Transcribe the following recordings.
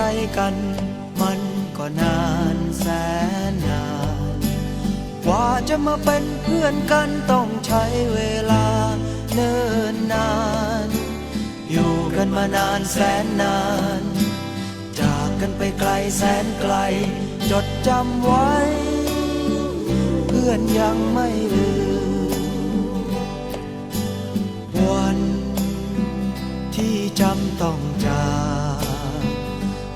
ใจกัน มันก็นานแสนนาน กว่าจะมาเป็นเพื่อนกันต้องใช้เวลาเนิ่นนาน อยู่กันมานานแสนนาน จากกันไปไกลแสนไกล จดจำไว้ เพื่อนยังไม่ลืมวันที่จำต้อง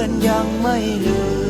อนยังไม่ลืม